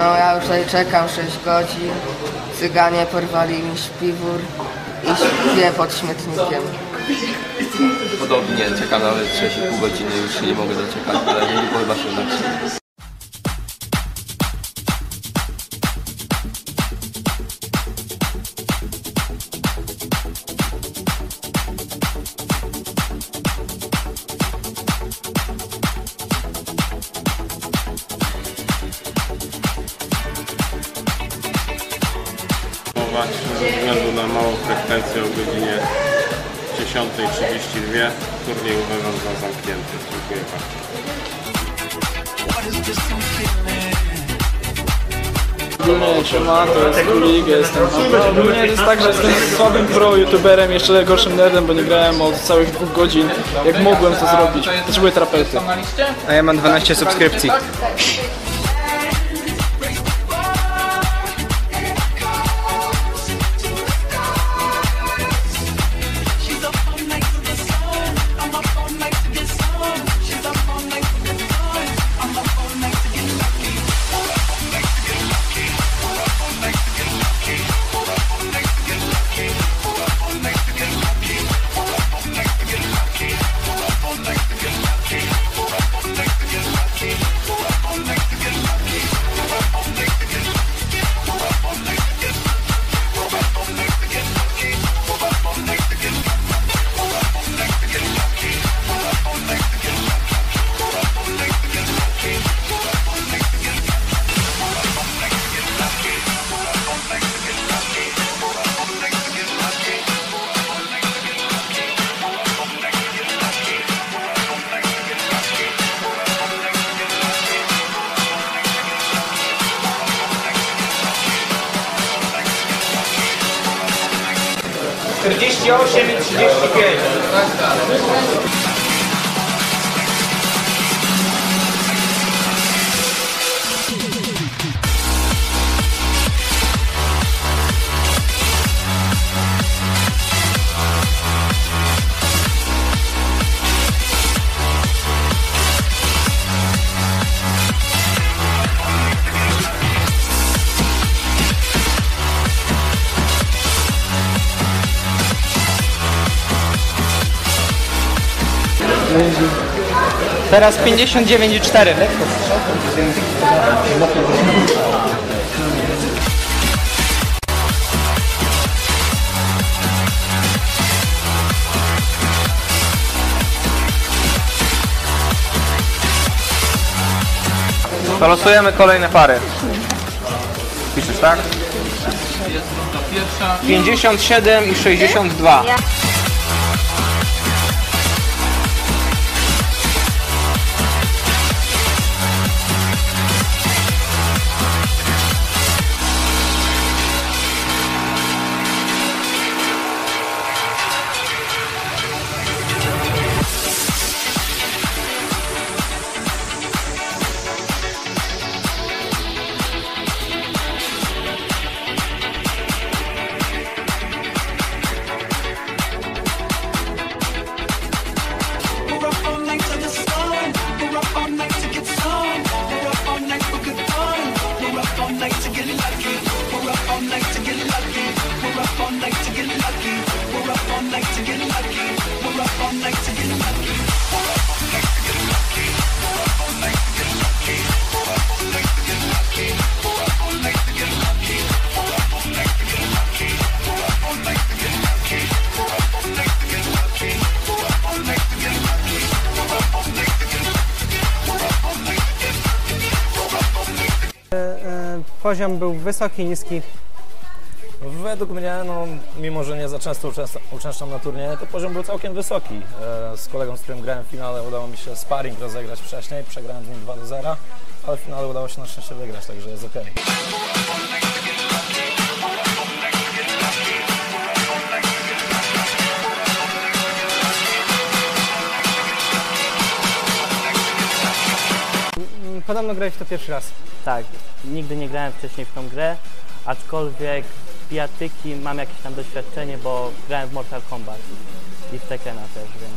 No ja już tutaj czekam 6 godzin. Cyganie porwali mi śpiwór i śpię pod śmietnikiem. Podobnie, czekam nawet 6,5 godziny, już się nie mogę doczekać, ale nie chyba się uda. Informować ze względu na małą frekwencję o godzinie 10.32. Turniej uważam za zamknięty. Dziękuję bardzo. Ogólnie siema, to jest Kulik, jestem Ogólnie to jest tak, że jestem słabym pro youtuberem, jeszcze gorszym nerdem, bo nie grałem od całych dwóch godzin. Jak mogłem to zrobić, potrzebuję terapeuty. A ja mam 12 subskrypcji. 48 i 35. Tak, tak. Teraz 59,4. To losujemy kolejne pary. Piszesz tak? 57 i 62. Poziom był wysoki, niski. Według mnie, no, mimo że nie za często uczęszczam na turnieje, to poziom był całkiem wysoki. E, Z kolegą, z którym grałem w finale, udało mi się sparring rozegrać wcześniej, przegrałem z nim 2 do 0, ale w finale udało się na szczęście wygrać, także jest ok. Podobno grałeś w to pierwszy raz. Tak, nigdy nie grałem wcześniej w tą grę, aczkolwiek bijatyki mam jakieś tam doświadczenie, bo grałem w Mortal Kombat i w Tekkena też, więc...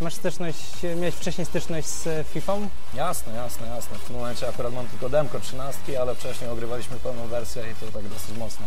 Masz styczność, miałeś wcześniej styczność z e, FIFA? Jasne, jasne, jasne. W tym momencie akurat mam tylko demko 13, ale wcześniej ogrywaliśmy pełną wersję i to tak dosyć mocno.